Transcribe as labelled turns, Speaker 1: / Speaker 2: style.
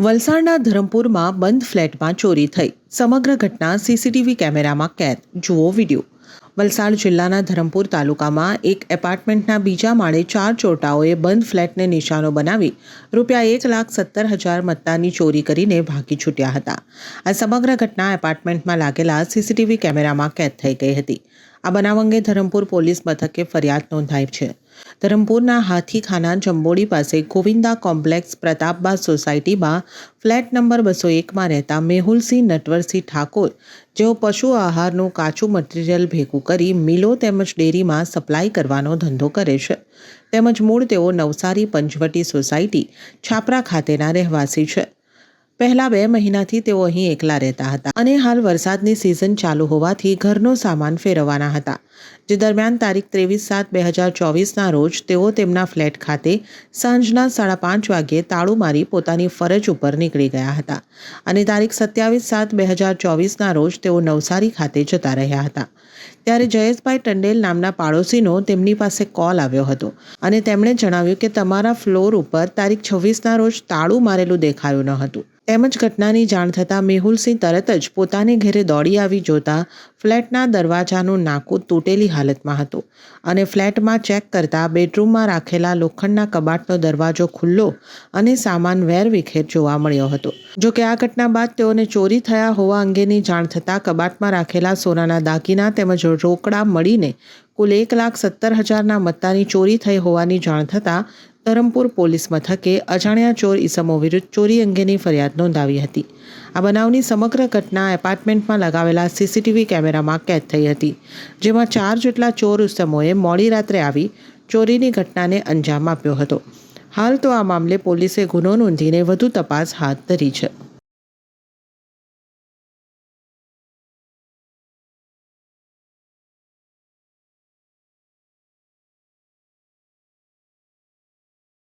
Speaker 1: વલસાડના ધરમપુરમાં બંધ ફ્લેટમાં ચોરી થઈ. સમગ્ર ઘટના સીસીટીવી કેમેરામાં કેદ. જુઓ વીડિયો. વલસાડ જિલ્લાના ધરમપુર તાલુકામાં એક એપાર્ટમેન્ટના બીજા માળે ચાર ચોરટાઓએ બંધ ફ્લેટને નિશાનો બનાવી રૂપિયા એક લાખ સત્તર હજાર મત્તાની ચોરી કરીને ભાગી છૂટ્યા હતા. આ સમગ્ર ઘટના એપાર્ટમેન્ટમાં લાગેલા સીસીટીવી કેમેરામાં કેદ થઈ ગઈ હતી. આ બનાવ અંગે ધરમપુર પોલીસ મથકે ફરિયાદ નોંધાઈ છે. ધરમપુરના હાથીખાના જંબોડી પાસે ગોવિંદા કોમ્પ્લેક્સ પ્રતાપબા સોસાયટીમાં ફ્લેટ નંબર બસો એકમાં રહેતા મેહુલસિંહ નટવરસિંહ ઠાકોર, જેઓ પશુ આહારનું કાચું મટીરિયલ ભેગું કરી મિલો તેમજ ડેરીમાં સપ્લાય કરવાનો ધંધો કરે છે. તેમજ મૂળ તેઓ નવસારી પંચવટી સોસાયટી, છાપરા ખાતેના રહેવાસી છે. પહેલા બે મહિનાથી તેઓ અહીં એકલા રહેતા હતા અને હાલ વરસાદની સિઝન ચાલુ હોવાથી ઘરનો સામાન ફેરવવાના હતા. જે દરમિયાન તારીખ ત્રેવીસ સાત બે હજાર ચોવીસના રોજ તેઓ તેમના ફ્લેટ ખાતે સાંજના સાડા પાંચ વાગ્યે તાળું મારી પોતાની ફરજ ઉપર નીકળી ગયા હતા અને તારીખ સત્યાવીસ સાત બે હજાર ચોવીસના રોજ તેઓ નવસારી ખાતે જતા રહ્યા હતા. ત્યારે જયેશભાઈ ટંડેલ નામના પાડોશીનો તેમની પાસે કોલ આવ્યો હતો અને તેમણે જણાવ્યું કે તમારા ફ્લોર ઉપર તારીખ છવ્વીસના રોજ તાળું મારેલું દેખાયું ન હતું. તેમજ ઘટનાની જાણ થતાં મેહુલસિંહ તરત જ પોતાને ઘેરે દોડી આવી જોતા ફ્લેટના દરવાજાનું નાકું તૂટેલી હાલતમાં હતું અને ફ્લેટમાં ચેક કરતા બેડરૂમમાં રાખેલા લોખંડના કબાટનો દરવાજો ખુલ્લો અને સામાન વેરવિખેર જોવા મળ્યો હતો. જો કે આ ઘટના બાદ તેઓને ચોરી થયા હોવા અંગેની જાણ થતાં કબાટમાં રાખેલા સોનાના દાગીના તેમજ રોકડા મળીને કુલ એક લાખ સત્તર હજારના મત્તાની ચોરી થઈ હોવાની જાણ થતાં ધરમપુર પોલીસ મથકે અજાણ્યા ચોર ઈસમો વિરુદ્ધ ચોરી અંગેની ફરિયાદ નોંધાવી હતી. આ બનાવની સમગ્ર ઘટના એપાર્ટમેન્ટમાં લગાવેલા સીસીટીવી કેમેરામાં કેદ થઈ હતી, જેમાં ચાર જેટલા ચોર ઇસમોએ મોડી રાત્રે આવી ચોરીની ઘટનાને અંજામ આપ્યો હતો. હાલ તો આ મામલે પોલીસે ગુનો નોંધીને વધુ તપાસ હાથ ધરી છે.